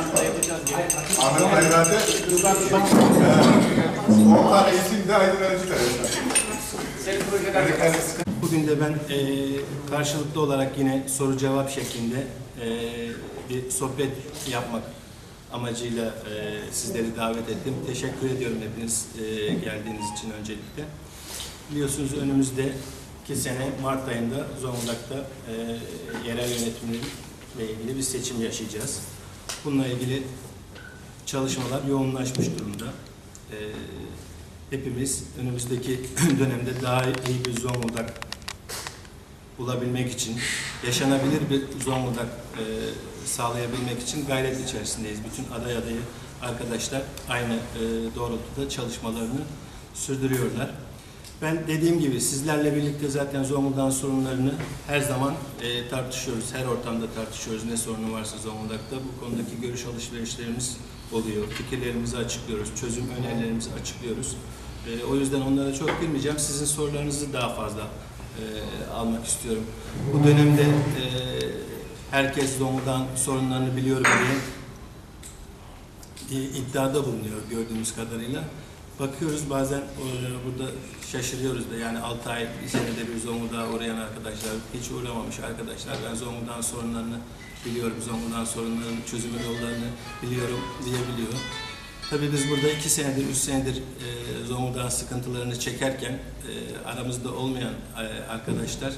Ahmet Hayrat'ı o tane isim de Aydın. Bugün de ben e, karşılıklı olarak yine soru cevap şeklinde e, bir sohbet yapmak amacıyla e, sizleri davet ettim. Teşekkür ediyorum hepiniz e, geldiğiniz için öncelikle. Biliyorsunuz önümüzde iki sene Mart ayında Zonguldak'ta e, yerel yönetimle ilgili bir seçim yaşayacağız. Bununla ilgili çalışmalar yoğunlaşmış durumda. E, hepimiz önümüzdeki dönemde daha iyi bir Zonguldak bulabilmek için, yaşanabilir bir Zonguldak e, sağlayabilmek için gayret içerisindeyiz. Bütün aday adayı arkadaşlar aynı e, doğrultuda çalışmalarını sürdürüyorlar. Ben dediğim gibi sizlerle birlikte zaten Zonguldak'ın sorunlarını her zaman e, tartışıyoruz, her ortamda tartışıyoruz. Ne sorunu varsa Zonguldak'ta bu konudaki görüş alışverişlerimiz oluyor. Fikirlerimizi açıklıyoruz, çözüm önerilerimizi açıklıyoruz. E, o yüzden onlara çok girmeyeceğim. Sizin sorularınızı daha fazla e, almak istiyorum. Bu dönemde e, herkes Zonguldak'ın sorunlarını biliyorum diye iddiada bulunuyor gördüğümüz kadarıyla. Bakıyoruz bazen e, burada şaşırıyoruz da yani 6 ay, bir senede bir Zonguldak'a uğrayan arkadaşlar, hiç uğramamış arkadaşlar. Ben Zonguldak'ın sorunlarını biliyorum, Zonguldak'ın sorunlarının çözüm yollarını biliyorum diyebiliyor. Tabii biz burada 2 senedir, 3 senedir e, Zonguldak'ın sıkıntılarını çekerken e, aramızda olmayan e, arkadaşlar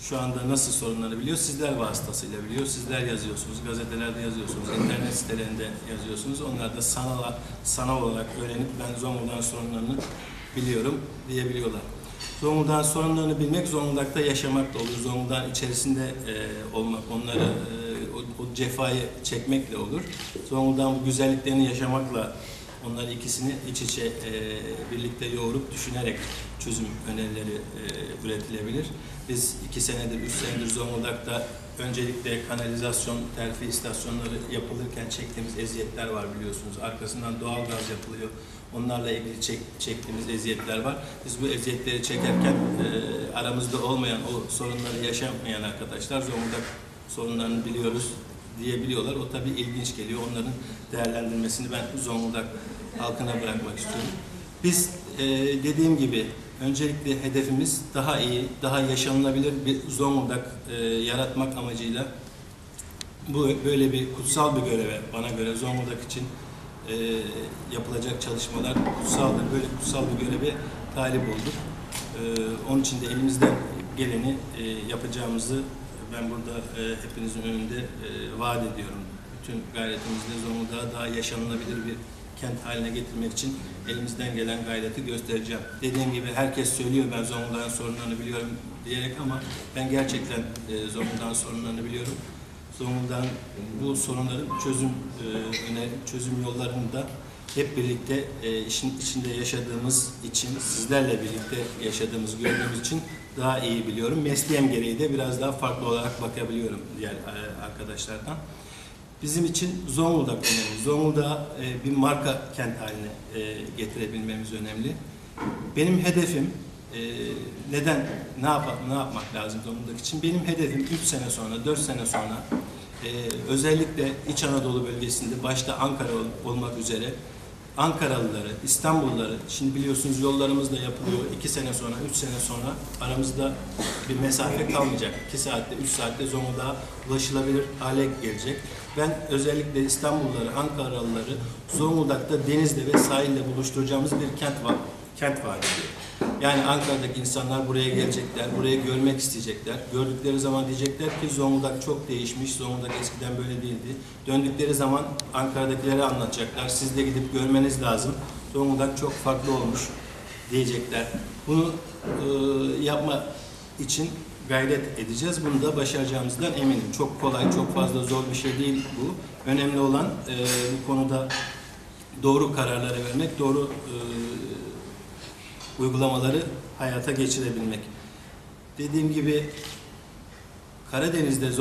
şu anda nasıl sorunları biliyor? Sizler vasıtasıyla biliyor. Sizler yazıyorsunuz, gazetelerde yazıyorsunuz, internet sitelerinde yazıyorsunuz. Onlar da sanal, sanal olarak öğrenip ben Zonguldak'ın sorunlarını biliyorum diyebiliyorlar. Zonguldak'ın sorunlarını bilmek, Zonguldak'ta yaşamakla olur. Zonguldak'ın içerisinde e, olmak, onları e, o, o cefayı çekmekle olur. Zonguldak'ın bu güzelliklerini yaşamakla Onları ikisini iç içe e, birlikte yoğurup düşünerek çözüm önerileri e, üretilebilir. Biz iki senedir, üç senedir Zonguldak'ta öncelikle kanalizasyon, terfi istasyonları yapılırken çektiğimiz eziyetler var biliyorsunuz. Arkasından doğal gaz yapılıyor. Onlarla ilgili çek, çektiğimiz eziyetler var. Biz bu eziyetleri çekerken e, aramızda olmayan, o sorunları yaşamayan arkadaşlar Zonguldak sorunlarını biliyoruz diyebiliyorlar. O tabii ilginç geliyor. Onların değerlendirmesini ben Zonguldak halkına bırakmak istiyorum. Biz e, dediğim gibi öncelikle hedefimiz daha iyi, daha yaşanılabilir bir Zonguldak e, yaratmak amacıyla bu böyle bir kutsal bir göreve bana göre Zonguldak için e, yapılacak çalışmalar kutsaldır. Böyle kutsal bir göreve talip olduk. E, onun için de elimizden geleni e, yapacağımızı ben burada e, hepinizin önünde e, vaat ediyorum. Bütün gayretimizle Zonguldak'ı daha yaşanılabilir bir kent haline getirmek için elimizden gelen gayreti göstereceğim. Dediğim gibi herkes söylüyor ben Zonguldak'ın sorunlarını biliyorum diyerek ama ben gerçekten e, Zonguldak'ın sorunlarını biliyorum. Zonguldak'ın bu sorunların çözüm e, öner, çözüm yollarını da hep birlikte e, işin içinde yaşadığımız için, sizlerle birlikte yaşadığımız, gördüğümüz için daha iyi biliyorum. Mesleğim gereği de biraz daha farklı olarak bakabiliyorum diğer e, arkadaşlardan. Bizim için Zonguldak önemli. Zonguldak'ı e, bir marka kent haline e, getirebilmemiz önemli. Benim hedefim e, neden, ne, yap ne yapmak lazım Zonguldak için? Benim hedefim 3 sene sonra, 4 sene sonra e, özellikle İç Anadolu bölgesinde başta Ankara ol- olmak üzere Ankaralıları, İstanbulluları, şimdi biliyorsunuz yollarımız da yapılıyor. 2 sene sonra, 3 sene sonra aramızda bir mesafe kalmayacak. 2 saatte, 3 saatte Zonguldak'a ulaşılabilir hale gelecek. Ben özellikle İstanbulluları, Ankaralıları Zonguldak'ta denizle ve sahille buluşturacağımız bir kent var, kent vaat ediyor. Yani Ankara'daki insanlar buraya gelecekler, burayı görmek isteyecekler. Gördükleri zaman diyecekler ki Zonguldak çok değişmiş, Zonguldak eskiden böyle değildi. Döndükleri zaman Ankara'dakilere anlatacaklar. Siz de gidip görmeniz lazım. Zonguldak çok farklı olmuş diyecekler. Bunu e, yapma için gayret edeceğiz. Bunu da başaracağımızdan eminim. Çok kolay, çok fazla zor bir şey değil bu. Önemli olan e, bu konuda doğru kararları vermek, doğru e, uygulamaları hayata geçirebilmek. Dediğim gibi Karadeniz'de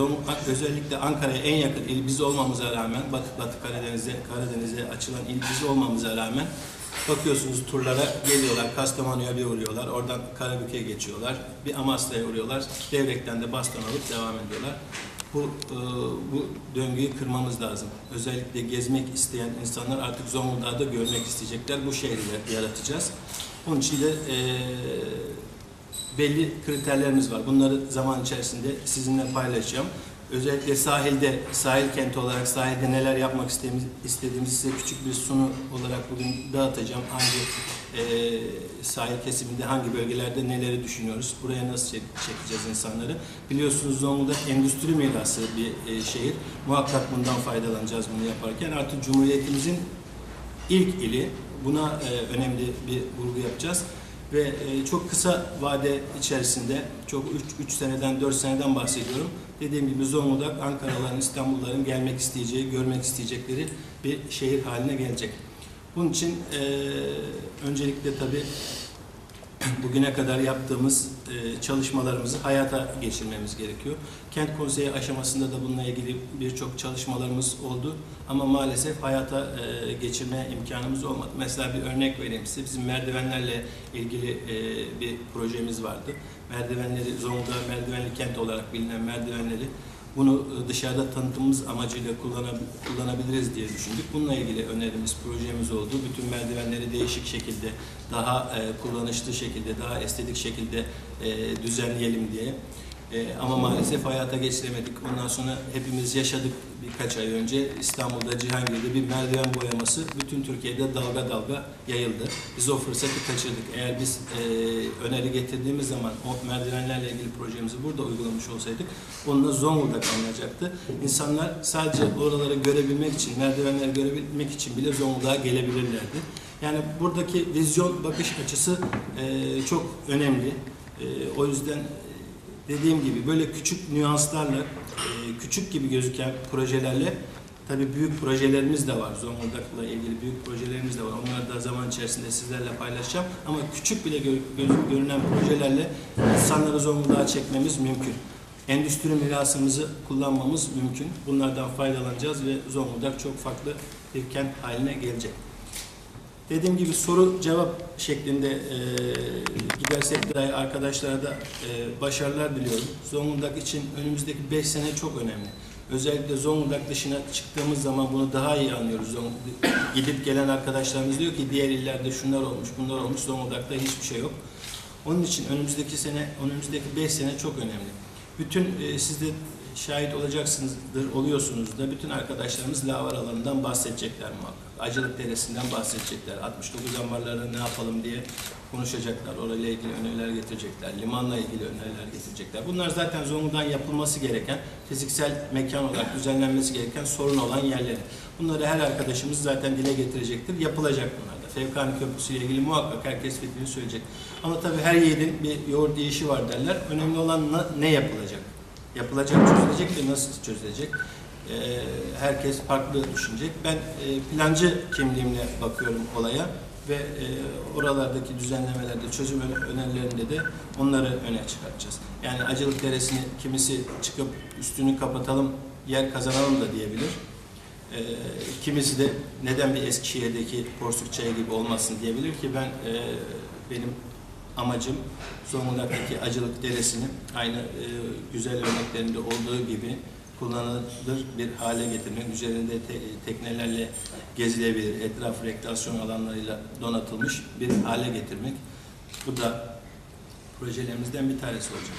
özellikle Ankara'ya en yakın il biz olmamıza rağmen Batı, Batı Karadeniz'e Karadeniz'e açılan il biz olmamıza rağmen bakıyorsunuz turlara geliyorlar. Kastamonu'ya bir uğruyorlar. Oradan Karabük'e geçiyorlar. Bir Amasra'ya uğruyorlar. Devrek'ten de baston alıp devam ediyorlar. Bu e, bu döngüyü kırmamız lazım. Özellikle gezmek isteyen insanlar artık Zonguldak'ı da görmek isteyecekler. Bu de yaratacağız. Onun için de e, belli kriterlerimiz var. Bunları zaman içerisinde sizinle paylaşacağım. Özellikle sahilde, sahil kenti olarak sahilde neler yapmak istediğimiz, istediğimizi size küçük bir sunu olarak bugün dağıtacağım. Hangi e, sahil kesiminde, hangi bölgelerde neleri düşünüyoruz, buraya nasıl çek- çekeceğiz insanları. Biliyorsunuz Zonguldak endüstri mirası bir e, şehir. Muhakkak bundan faydalanacağız bunu yaparken. Artık Cumhuriyetimizin ilk ili. Buna e, önemli bir vurgu yapacağız. Ve e, çok kısa vade içerisinde, çok 3 seneden 4 seneden bahsediyorum. Dediğim gibi Zonguldak, Ankaralıların, İstanbulluların gelmek isteyeceği, görmek isteyecekleri bir şehir haline gelecek. Bunun için e, öncelikle tabii bugüne kadar yaptığımız e, çalışmalarımızı hayata geçirmemiz gerekiyor. Kent konseyi aşamasında da bununla ilgili birçok çalışmalarımız oldu ama maalesef hayata e, geçirme imkanımız olmadı. Mesela bir örnek vereyim size. Bizim merdivenlerle ilgili e, bir projemiz vardı. Merdivenleri, Zonguldak merdivenli kent olarak bilinen merdivenleri bunu e, dışarıda tanıtımımız amacıyla kullanab- kullanabiliriz diye düşündük. Bununla ilgili önerimiz, projemiz oldu. Bütün merdivenleri değişik şekilde, daha e, kullanışlı şekilde, daha estetik şekilde e, düzenleyelim diye. E, ama maalesef hayata geçiremedik. Ondan sonra hepimiz yaşadık birkaç ay önce. İstanbul'da, Cihangir'de bir merdiven boyaması bütün Türkiye'de dalga dalga yayıldı. Biz o fırsatı kaçırdık. Eğer biz e, öneri getirdiğimiz zaman o merdivenlerle ilgili projemizi burada uygulamış olsaydık onunla Zonguldak anlayacaktı. İnsanlar sadece oraları görebilmek için, merdivenleri görebilmek için bile Zonguldak'a gelebilirlerdi. Yani buradaki vizyon bakış açısı e, çok önemli. E, o yüzden dediğim gibi böyle küçük nüanslarla, e, küçük gibi gözüken projelerle tabii büyük projelerimiz de var. Zonguldak'la ilgili büyük projelerimiz de var. Onları da zaman içerisinde sizlerle paylaşacağım. Ama küçük bile gö- görünen projelerle insanları Zonguldak'a çekmemiz mümkün. Endüstri mirasımızı kullanmamız mümkün. Bunlardan faydalanacağız ve Zonguldak çok farklı bir kent haline gelecek. Dediğim gibi soru cevap şeklinde e, gidersek dahi arkadaşlara da e, başarılar diliyorum. Zonguldak için önümüzdeki 5 sene çok önemli. Özellikle Zonguldak dışına çıktığımız zaman bunu daha iyi anlıyoruz. Zong- Gidip gelen arkadaşlarımız diyor ki diğer illerde şunlar olmuş, bunlar olmuş, Zonguldak'ta hiçbir şey yok. Onun için önümüzdeki sene, önümüzdeki 5 sene çok önemli. Bütün e, siz de şahit olacaksınızdır, oluyorsunuz da bütün arkadaşlarımız lavar alanından bahsedecekler muhakkak. Acılık Deresi'nden bahsedecekler. 69 ambarlarda ne yapalım diye konuşacaklar. Orayla ilgili öneriler getirecekler. Limanla ilgili öneriler getirecekler. Bunlar zaten Zonguldak'ın yapılması gereken, fiziksel mekan olarak düzenlenmesi gereken sorun olan yerleri. Bunları her arkadaşımız zaten dile getirecektir. Yapılacak bunlar da. Fevkani Köprüsü ile ilgili muhakkak herkes fikrini söyleyecek. Ama tabii her yiğidin bir yoğurt yiyişi var derler. Önemli olan ne yapılacak? Yapılacak, çözülecek ve nasıl çözülecek? Ee, herkes farklı düşünecek. Ben e, plancı kimliğimle bakıyorum olaya ve e, oralardaki düzenlemelerde, çözüm öne- önerilerinde de onları öne çıkartacağız. Yani Acılık Deresi'ni kimisi çıkıp üstünü kapatalım, yer kazanalım da diyebilir. Ee, kimisi de neden bir Eskişehir'deki Porsuk Çayı gibi olmasın diyebilir ki ben e, benim amacım Zonguldak'taki Acılık Deresi'ni aynı e, güzel örneklerinde olduğu gibi kullanılır bir hale getirmek. Üzerinde te- teknelerle gezilebilir, etraf rekreasyon alanlarıyla donatılmış bir hale getirmek. Bu da projelerimizden bir tanesi olacak.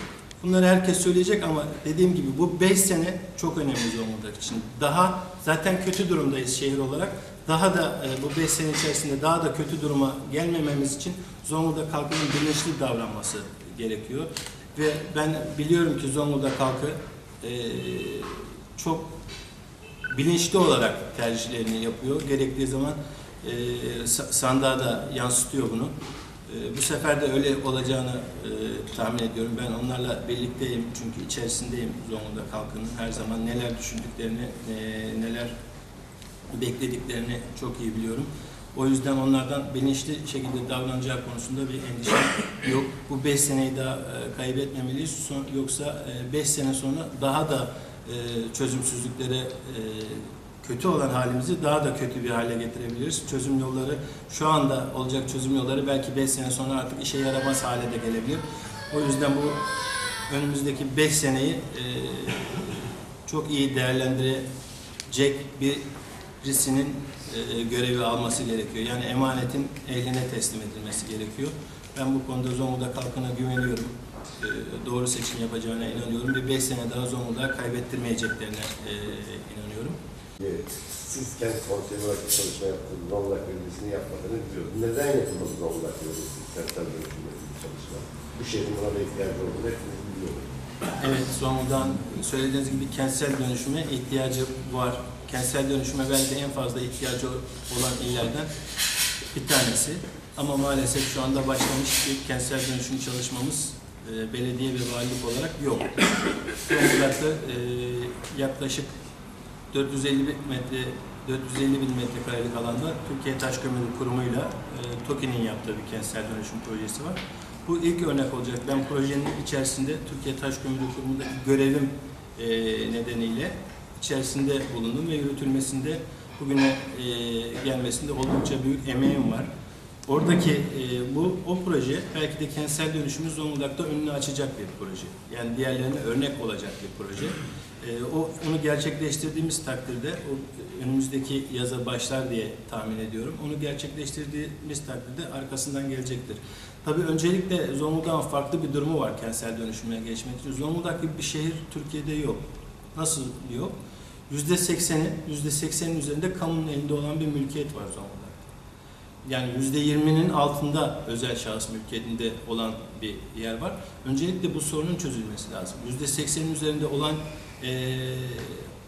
Bunları herkes söyleyecek ama dediğim gibi bu 5 sene çok önemli Zonguldak için. Daha zaten kötü durumdayız şehir olarak. Daha da e, bu 5 sene içerisinde daha da kötü duruma gelmememiz için Zonguldak halkının bilinçli davranması gerekiyor. Ve ben biliyorum ki Zonguldak halkı e, çok bilinçli olarak tercihlerini yapıyor. Gerektiği zaman e, sa- sandığa da yansıtıyor bunu. E, bu sefer de öyle olacağını e, tahmin ediyorum. Ben onlarla birlikteyim çünkü içerisindeyim Zonguldak halkının. Her zaman neler düşündüklerini, e, neler beklediklerini çok iyi biliyorum. O yüzden onlardan bilinçli şekilde davranacağı konusunda bir endişe yok. Bu 5 seneyi daha e, kaybetmemeliyiz. Son, yoksa 5 sene sonra daha da e, çözümsüzlüklere e, kötü olan halimizi daha da kötü bir hale getirebiliriz. Çözüm yolları şu anda olacak çözüm yolları belki 5 sene sonra artık işe yaramaz hale de gelebilir. O yüzden bu önümüzdeki 5 seneyi e, çok iyi değerlendirecek birisinin e, görevi alması gerekiyor. Yani emanetin ehline teslim edilmesi gerekiyor. Ben bu konuda Zonguldak halkına güveniyorum. E, doğru seçim yapacağına inanıyorum. Bir beş sene daha Zonguldak'ı kaybettirmeyeceklerine e, inanıyorum. Evet. Siz kent konseyi olarak bir çalışma yaptınız. Zonguldak Belediyesi'ni yapmadığını biliyoruz. Neden yapılmadı Zonguldak Belediyesi kentsel dönüşümdeki bir çalışma? Bu şehrin buna ihtiyacı olduğunu hepimiz. Evet, Zonguldak'ın söylediğiniz gibi kentsel dönüşüme ihtiyacı var. Kentsel dönüşüme belki en fazla ihtiyacı olan illerden bir tanesi. Ama maalesef şu anda başlamış bir kentsel dönüşüm çalışmamız e, belediye ve valilik olarak yok. Zonguldak'ta e, yaklaşık 450 bin metre 450 bin metrekarelik alanda Türkiye Taş Kömürü Kurumu'yla e, TOKİ'nin yaptığı bir kentsel dönüşüm projesi var. Bu ilk örnek olacak. Ben projenin içerisinde Türkiye Taş Kömürü Kurumu'ndaki görevim e, nedeniyle içerisinde bulundum ve yürütülmesinde bugüne e, gelmesinde oldukça büyük emeğim var. Oradaki e, bu o proje belki de kentsel dönüşümü Zonguldak'ta önünü açacak bir proje. Yani diğerlerine örnek olacak bir proje. E, o onu gerçekleştirdiğimiz takdirde o önümüzdeki yaza başlar diye tahmin ediyorum. Onu gerçekleştirdiğimiz takdirde arkasından gelecektir. Tabii öncelikle Zonguldak'ın farklı bir durumu var kentsel dönüşüme geçmek için. Zonguldak gibi bir şehir Türkiye'de yok. Nasıl yok? Yüzde sekseni, yüzde seksenin üzerinde kamunun elinde olan bir mülkiyet var Zonguldak'ta. Yani yüzde yirminin altında özel şahıs mülkiyetinde olan bir yer var. Öncelikle bu sorunun çözülmesi lazım. Yüzde seksenin üzerinde olan eee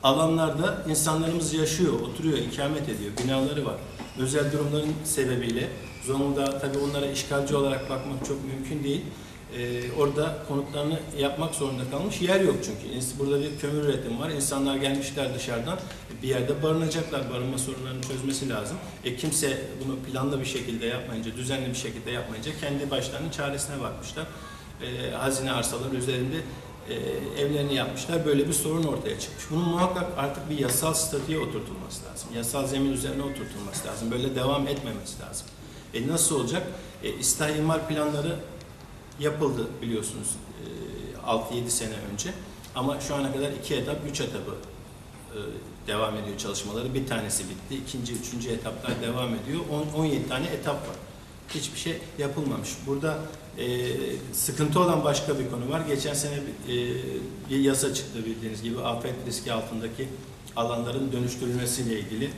alanlarda insanlarımız yaşıyor, oturuyor, ikamet ediyor, binaları var. Özel durumların sebebiyle Zonguldak tabii onlara işgalci olarak bakmak çok mümkün değil. Ee, orada konutlarını yapmak zorunda kalmış. Yer yok çünkü. Burada bir kömür üretimi var. İnsanlar gelmişler dışarıdan. Bir yerde barınacaklar. Barınma sorunlarını çözmesi lazım. E, kimse bunu planlı bir şekilde yapmayınca, düzenli bir şekilde yapmayınca kendi başlarının çaresine bakmışlar. E, hazine arsaları üzerinde e, evlerini yapmışlar. Böyle bir sorun ortaya çıkmış. Bunun muhakkak artık bir yasal statüye oturtulması lazım. Yasal zemin üzerine oturtulması lazım. Böyle devam etmemesi lazım. E nasıl olacak? E, İstah imar planları yapıldı biliyorsunuz e, 6-7 sene önce. Ama şu ana kadar iki etap, üç etabı e, devam ediyor çalışmaları. Bir tanesi bitti. ikinci, üçüncü etaplar devam ediyor. On- 17 tane etap var. Hiçbir şey yapılmamış. Burada e, sıkıntı olan başka bir konu var. Geçen sene e, bir yasa çıktı bildiğiniz gibi. Afet riski altındaki alanların dönüştürülmesiyle ilgili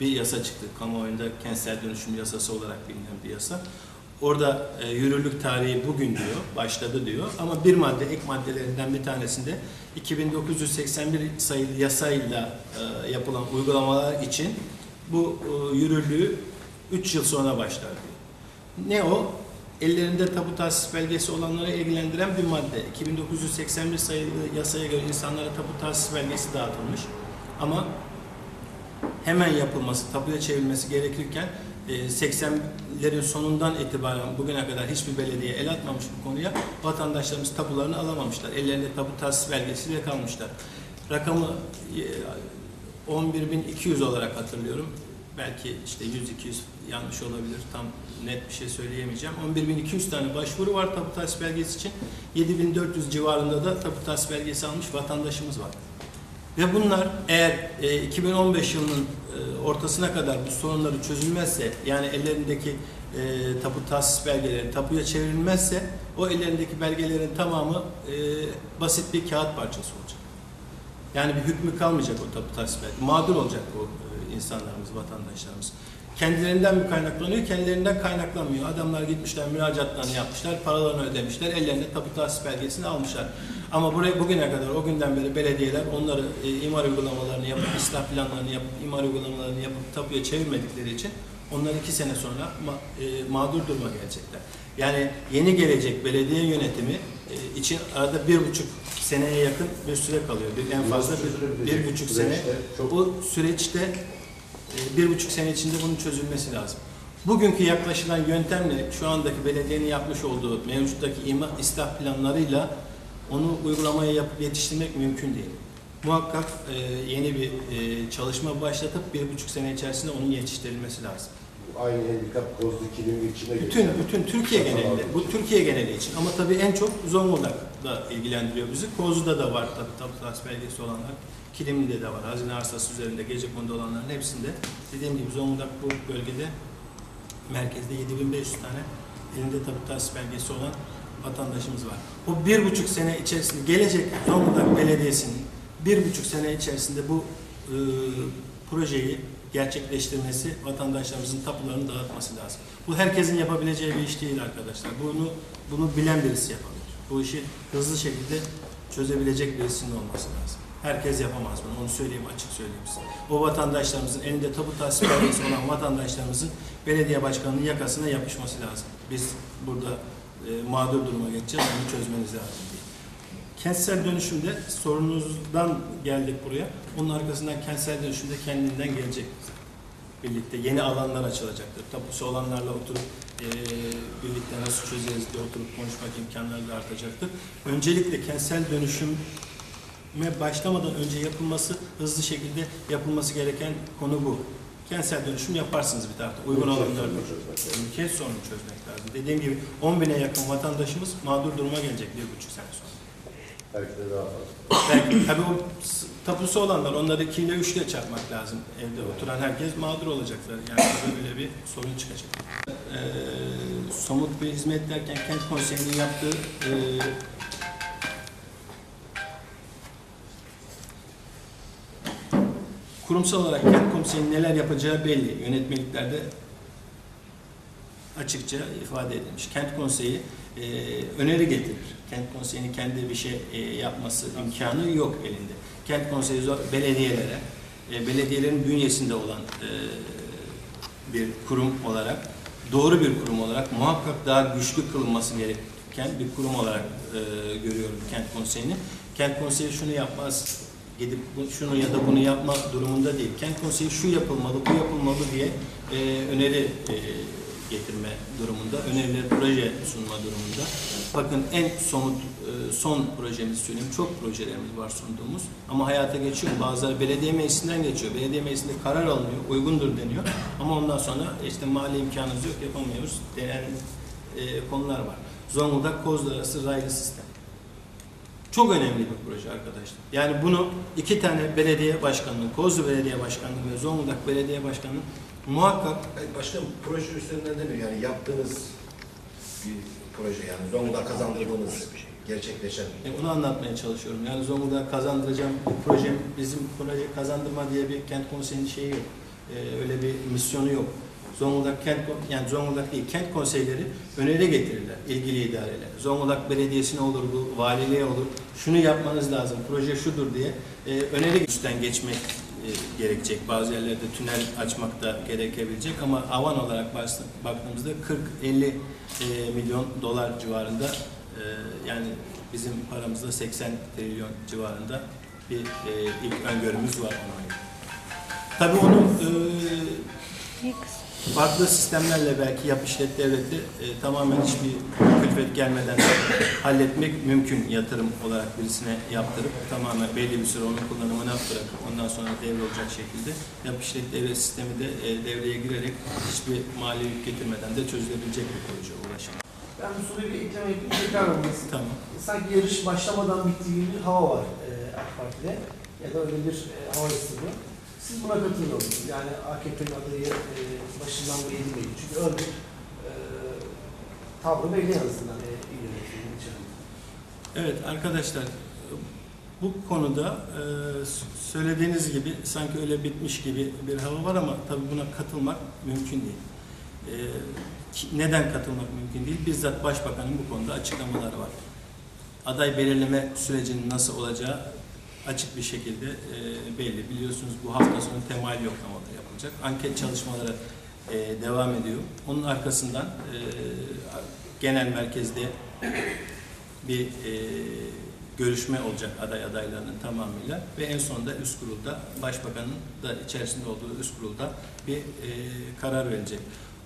bir yasa çıktı. Kamuoyunda kentsel dönüşüm yasası olarak bilinen bir yasa. Orada e, yürürlük tarihi bugün diyor, başladı diyor. Ama bir madde, ek maddelerinden bir tanesinde 2981 sayılı yasayla e, yapılan uygulamalar için bu e, yürürlüğü 3 yıl sonra başlar diyor. Ne o? Ellerinde tapu tahsis belgesi olanları ilgilendiren bir madde. 2981 sayılı yasaya göre insanlara tapu tahsis belgesi dağıtılmış. Ama hemen yapılması, tapuya çevrilmesi gerekirken 80'lerin sonundan itibaren bugüne kadar hiçbir belediye el atmamış bu konuya. Vatandaşlarımız tapularını alamamışlar. Ellerinde tapu tahsis belgesiyle kalmışlar. Rakamı e, 11.200 olarak hatırlıyorum. Belki işte 100-200 yanlış olabilir. Tam net bir şey söyleyemeyeceğim. 11.200 tane başvuru var tapu tahsis belgesi için. 7.400 civarında da tapu tahsis belgesi almış vatandaşımız var. Ve bunlar eğer e, 2015 yılının e, ortasına kadar bu sorunları çözülmezse yani ellerindeki e, tapu tahsis belgeleri tapuya çevrilmezse o ellerindeki belgelerin tamamı e, basit bir kağıt parçası olacak. Yani bir hükmü kalmayacak o tapu tahsis belgesi. Mağdur olacak o e, insanlarımız, vatandaşlarımız. Kendilerinden mi kaynaklanıyor, kendilerinden kaynaklanmıyor. Adamlar gitmişler, müracaatlarını yapmışlar, paralarını ödemişler, ellerinde tapu tahsis belgesini almışlar. Ama buraya bugüne kadar, o günden beri belediyeler onları e, imar uygulamalarını yapıp, ıslah planlarını yapıp, imar uygulamalarını yapıp tapuya çevirmedikleri için onlar iki sene sonra ma- e, mağdur duruma gelecekler. Yani yeni gelecek belediye yönetimi e, için arada bir buçuk seneye yakın bir süre kalıyor. Bir, en fazla bir, bir buçuk sene. Bu süreçte bir buçuk sene içinde bunun çözülmesi lazım. Bugünkü yaklaşılan yöntemle şu andaki belediyenin yapmış olduğu mevcuttaki ima ıslah planlarıyla onu uygulamaya yapıp yetiştirmek mümkün değil. Muhakkak e, yeni bir e, çalışma başlatıp bir buçuk sene içerisinde onun yetiştirilmesi lazım. Aynı handikap kozlu kilimin içine Bütün, geçen- bütün Türkiye genelinde, bu Türkiye geneli için. Ama tabii en çok Zonguldak'da ilgilendiriyor bizi. Kozlu'da da var tabii tabii tas belgesi olanlar. Kilimli'de de var. Hazine arsası üzerinde gece kondu olanların hepsinde. Dediğim gibi Zonguldak bu bölgede merkezde 7500 tane elinde tabii tas belgesi olan vatandaşımız var. O bir buçuk sene içerisinde gelecek Zonguldak Belediyesi'nin bir buçuk sene içerisinde bu e, projeyi gerçekleştirmesi, vatandaşlarımızın tapularını dağıtması lazım. Bu herkesin yapabileceği bir iş değil arkadaşlar. Bunu bunu bilen birisi yapabilir. Bu işi hızlı şekilde çözebilecek birisinin olması lazım. Herkes yapamaz bunu. Onu söyleyeyim, açık söyleyeyim size. O vatandaşlarımızın elinde tapu tahsis belgesi olan vatandaşlarımızın belediye başkanının yakasına yapışması lazım. Biz burada e, mağdur duruma geçeceğiz. Bunu çözmeniz lazım diye. Kentsel dönüşümde sorununuzdan geldik buraya. Onun arkasından kentsel dönüşümde kendinden gelecek birlikte. Yeni alanlar açılacaktır. Tapusu olanlarla oturup e, birlikte nasıl çözeriz diye oturup konuşmak imkanları da artacaktır. Öncelikle kentsel dönüşüme başlamadan önce yapılması, hızlı şekilde yapılması gereken konu bu. Kentsel dönüşüm yaparsınız bir tarafta. Uygun lazım. Mülkiyet sorunu çözmek lazım. Dediğim gibi 10 bine yakın vatandaşımız mağdur duruma gelecek bir buçuk sene sonra. Belki daha fazla. Belki, tabii o tapusu olanlar onları 2 ile 3 ile çarpmak lazım. Evde oturan herkes mağdur olacaklar. Yani böyle bir sorun çıkacak. Ee, somut bir hizmet derken kent konseyinin yaptığı e, kurumsal olarak kent konseyinin neler yapacağı belli. Yönetmeliklerde açıkça ifade edilmiş. Kent konseyi e, öneri getirir. Kent konseyinin kendi bir şey e, yapması imkanı yok elinde. Kent konseyi belediyelere, e, belediyelerin bünyesinde olan e, bir kurum olarak, doğru bir kurum olarak muhakkak daha güçlü kılınması gereken bir kurum olarak görüyorum kent konseyini. Kent konseyi şunu yapmaz, gidip şunu ya da bunu yapma durumunda değil. Kent konseyi şu yapılmalı, bu yapılmalı diye öneri getirme durumunda, öneriler proje sunma durumunda. Bakın en somut e, son projemizi söyleyeyim. Çok projelerimiz var sunduğumuz ama hayata geçiyor. Bazıları belediye meclisinden geçiyor. Belediye meclisinde karar alınıyor, uygundur deniyor. Ama ondan sonra işte mali imkanımız yok, yapamıyoruz denen e, konular var. Zonguldak Kozlu arası raylı sistem. Çok önemli bir proje arkadaşlar. Yani bunu iki tane belediye başkanlığı, Kozlu Belediye Başkanlığı ve Zonguldak Belediye Başkanlığı muhakkak Başkanım proje üzerinden demiyor yani yaptığınız bir proje yani Zonguldak kazandırdığınız gerçekleşen. E, bunu anlatmaya çalışıyorum. Yani Zonguldak'a kazandıracağım bir projem, bizim proje kazandırma diye bir kent konseyinin şeyi yok. E, öyle bir misyonu yok. Zonguldak kent yani Zonguldak değil kent konseyleri öneri getirirler ilgili idareler. Zonguldak Belediyesi'ne olur bu, valiliğe olur. Şunu yapmanız lazım, proje şudur diye e, öneri üstten geçmek gerekecek. Bazı yerlerde tünel açmak da gerekebilecek ama avan olarak baktığımızda 40-50 e, milyon dolar civarında e, yani bizim paramızda 80 trilyon civarında bir e, ilk öngörümüz var ona. Tabii onu e, farklı sistemlerle belki yap işlet devleti e, tamamen hiçbir külfet gelmeden halletmek mümkün yatırım olarak birisine yaptırıp tamamen belli bir süre onun kullanımına bırakıp ondan sonra devrolacak şekilde yap işlet devlet sistemi de e, devreye girerek hiçbir mali yük getirmeden de çözülebilecek bir proje ulaşım. Ben bu soruyu bir ekleme yapayım tekrar olmasın. Tamam. Sanki yarış başlamadan bittiği gibi bir hava var e, AK Parti'de. Ya da öyle bir e, hava istedi. Siz buna katılıyor musunuz? Yani AKP'nin adayı e, başından bu edilmeyin. Çünkü örgüt e, tavrı belli en azından e, yönetiminin içerisinde. Evet arkadaşlar bu konuda e, söylediğiniz gibi sanki öyle bitmiş gibi bir hava var ama tabii buna katılmak mümkün değil. E, neden katılmak mümkün değil? Bizzat Başbakanın bu konuda açıklamaları var. Aday belirleme sürecinin nasıl olacağı açık bir şekilde e, belli. Biliyorsunuz bu hafta sonu temal yoklamaları yapılacak. Anket çalışmaları e, devam ediyor. Onun arkasından e, genel merkezde bir e, görüşme olacak aday adaylarının tamamıyla ve en sonunda üst kurulda başbakanın da içerisinde olduğu üst kurulda bir e, karar verecek.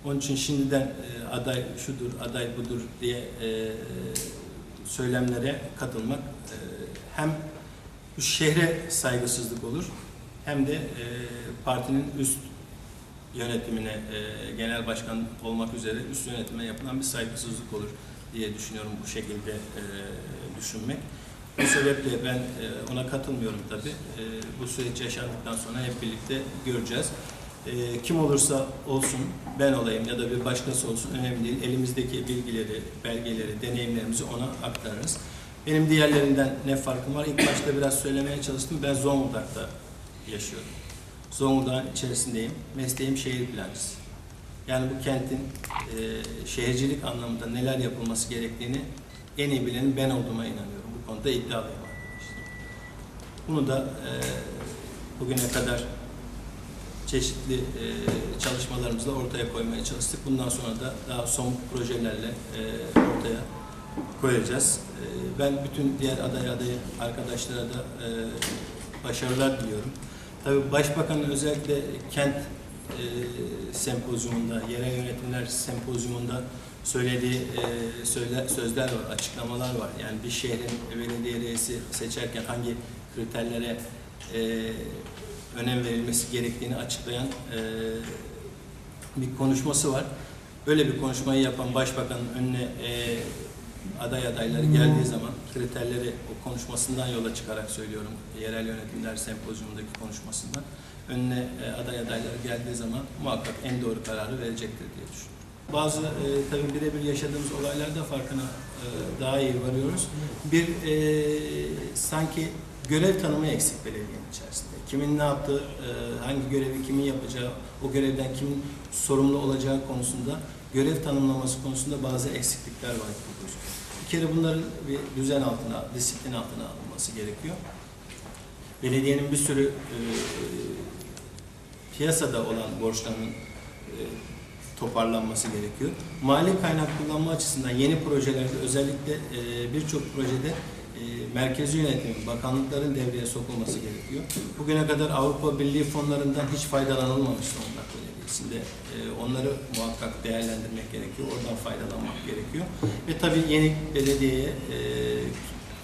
Onun için şimdiden e, aday şudur, aday budur diye e, söylemlere katılmak e, hem şehre saygısızlık olur hem de e, partinin üst yönetimine, e, genel başkan olmak üzere üst yönetime yapılan bir saygısızlık olur diye düşünüyorum bu şekilde e, düşünmek. Bu sebeple ben e, ona katılmıyorum tabii. E, bu süreç yaşandıktan sonra hep birlikte göreceğiz. E, kim olursa olsun, ben olayım ya da bir başkası olsun önemli değil. Elimizdeki bilgileri, belgeleri, deneyimlerimizi ona aktarırız. Benim diğerlerinden ne farkım var? İlk başta biraz söylemeye çalıştım. Ben Zonguldak'ta yaşıyorum. Zonguldak'ın içerisindeyim. Mesleğim şehir plancısı. Yani bu kentin e, şehircilik anlamında neler yapılması gerektiğini en iyi bilenin ben olduğuma inanıyorum. Bu konuda iddialıyım arkadaşlar. Bunu da e, bugüne kadar çeşitli e, çalışmalarımızla ortaya koymaya çalıştık. Bundan sonra da daha somut projelerle e, ortaya koyacağız. E, ben bütün diğer aday adayı arkadaşlara da e, başarılar diliyorum. Tabii Başbakanın özellikle kent e, sempozyumunda, yerel yönetimler sempozyumunda söylediği e, sözler var, açıklamalar var. Yani bir şehrin belediye reisi seçerken hangi kriterlere e, önem verilmesi gerektiğini açıklayan bir konuşması var. Böyle bir konuşmayı yapan başbakanın önüne e, aday adayları geldiği zaman kriterleri o konuşmasından yola çıkarak söylüyorum. Yerel yönetimler sempozyumundaki konuşmasından önüne e, aday adayları geldiği zaman muhakkak en doğru kararı verecektir diye düşünüyorum. Bazı e, tabii birebir yaşadığımız olaylarda farkına e, daha iyi varıyoruz. Bir e, sanki görev tanımı eksik belediyenin içerisinde. Kimin ne yaptığı, e, hangi görevi kimin yapacağı, o görevden kimin sorumlu olacağı konusunda görev tanımlaması konusunda bazı eksiklikler var gibi gözüküyor. Bir kere bunların bir düzen altına, disiplin altına alınması gerekiyor. Belediyenin bir sürü e, piyasada olan borçlarının e, toparlanması gerekiyor. Mali kaynak kullanma açısından yeni projelerde özellikle e, birçok projede e, merkezi yönetim, bakanlıkların devreye sokulması gerekiyor. Bugüne kadar Avrupa Birliği fonlarından hiç faydalanılmamış Zonguldak Belediyesi'nde. E, onları muhakkak değerlendirmek gerekiyor, oradan faydalanmak gerekiyor. Ve tabii yeni belediyeye e,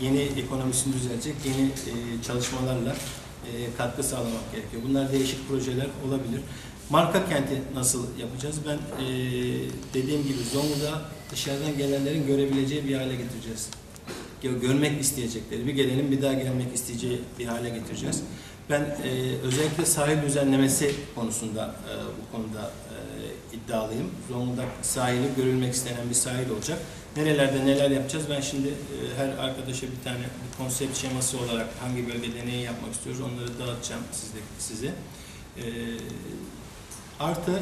yeni ekonomisini düzelecek yeni e, çalışmalarla e, katkı sağlamak gerekiyor. Bunlar değişik projeler olabilir. Marka kenti nasıl yapacağız? Ben e, dediğim gibi Zonguldak'ı dışarıdan gelenlerin görebileceği bir hale getireceğiz. Gö- Görmek isteyecekleri, bir gelenin bir daha gelmek isteyeceği bir hale getireceğiz. Ben e, özellikle sahil düzenlemesi konusunda e, bu konuda e, iddialıyım. Zonguldak sahili görülmek istenen bir sahil olacak. Nerelerde neler yapacağız? Ben şimdi e, her arkadaşa bir tane bir konsept şeması olarak hangi bölgede neyi yapmak istiyoruz onları dağıtacağım sizde, size. E, artı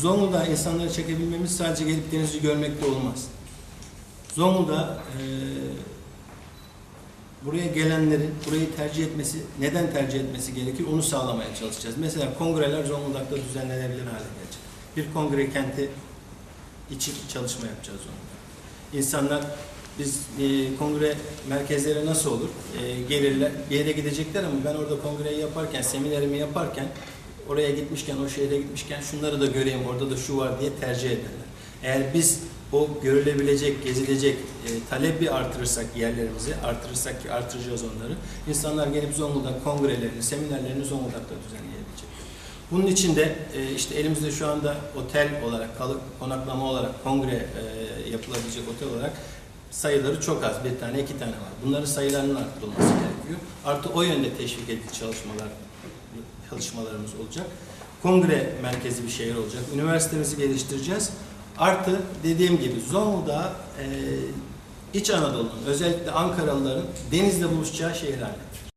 Zonguldak'a insanları çekebilmemiz sadece gelip denizi görmekte olmaz. Zonguldak e, buraya gelenlerin burayı tercih etmesi, neden tercih etmesi gerekir onu sağlamaya çalışacağız. Mesela kongreler Zonguldak'ta düzenlenebilir hale gelecek. Bir kongre kenti için çalışma yapacağız onunla. İnsanlar biz e, kongre merkezleri nasıl olur? E, gelirler, bir yere gidecekler ama ben orada kongreyi yaparken, seminerimi yaparken oraya gitmişken, o şehre gitmişken şunları da göreyim, orada da şu var diye tercih ederler. Eğer biz o görülebilecek, gezilecek e, talebi artırırsak yerlerimizi, artırırsak ki artıracağız onları, insanlar gelip Zonguldak kongrelerini, seminerlerini Zonguldak'ta düzenleyebilecek. Bunun için de e, işte elimizde şu anda otel olarak, kalıp konaklama olarak, kongre e, yapılabilecek otel olarak sayıları çok az. Bir tane, iki tane var. Bunların sayılarının arttırılması gerekiyor. Artı o yönde teşvik edici çalışmalar, çalışmalarımız olacak. Kongre merkezi bir şehir olacak. Üniversitemizi geliştireceğiz. Artı dediğim gibi Zonguldak'ı e, İç Anadolu'nun özellikle Ankaralıların denizle buluşacağı şehir haline